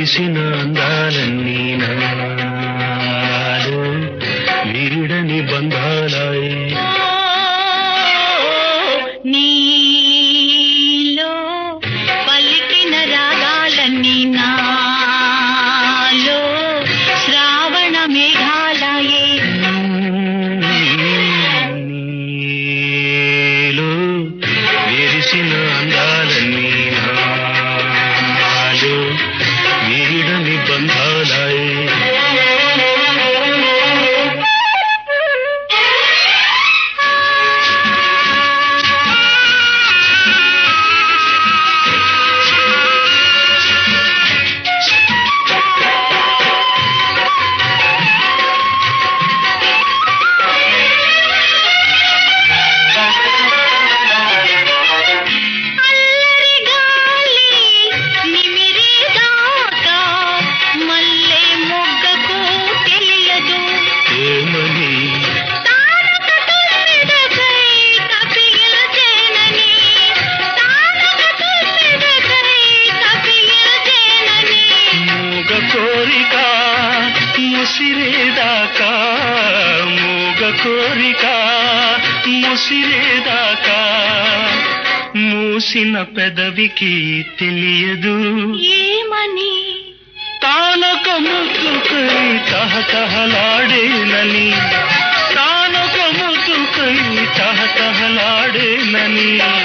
విరిసిన అందాలన్నీ నాలో వీడని బంధాలాయి నీలో పలికిన రాగాలన్నీ నాలో శ్రావణ మేఘాలయే. నీలో విరిసిన అందాలన్నీ కోరిక ముసిరేదాకా మూసిన పెదవికి తెలియదు. ఏమని? తానొక ముద్దుకై తహతహలాడేనని. తానొక ముద్దుకై తహతహలాడేనని.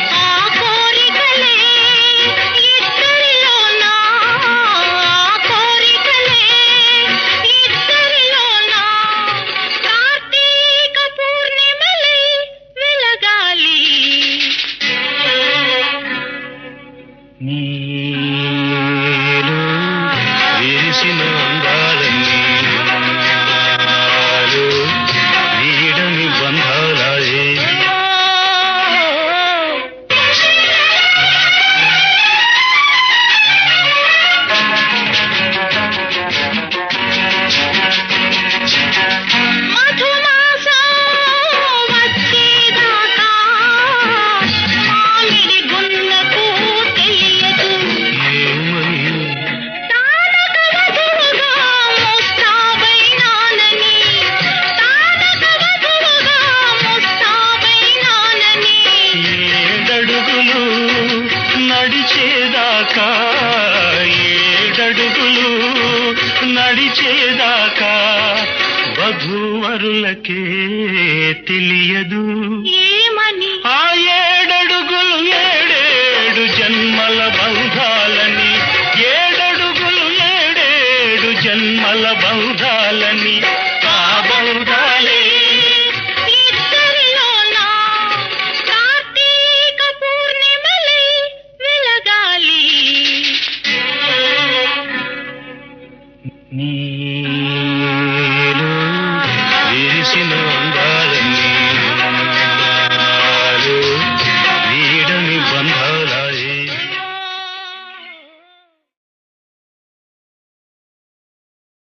ఏడడుగులు నడిచేదాకా వధూవరులకే తెలియదు. ఏమని? ఆ ఏడడుగులు ఏడేడు జన్మల బంధాలని ఏడడుగులు ఏడేడు జన్మల బంధాలని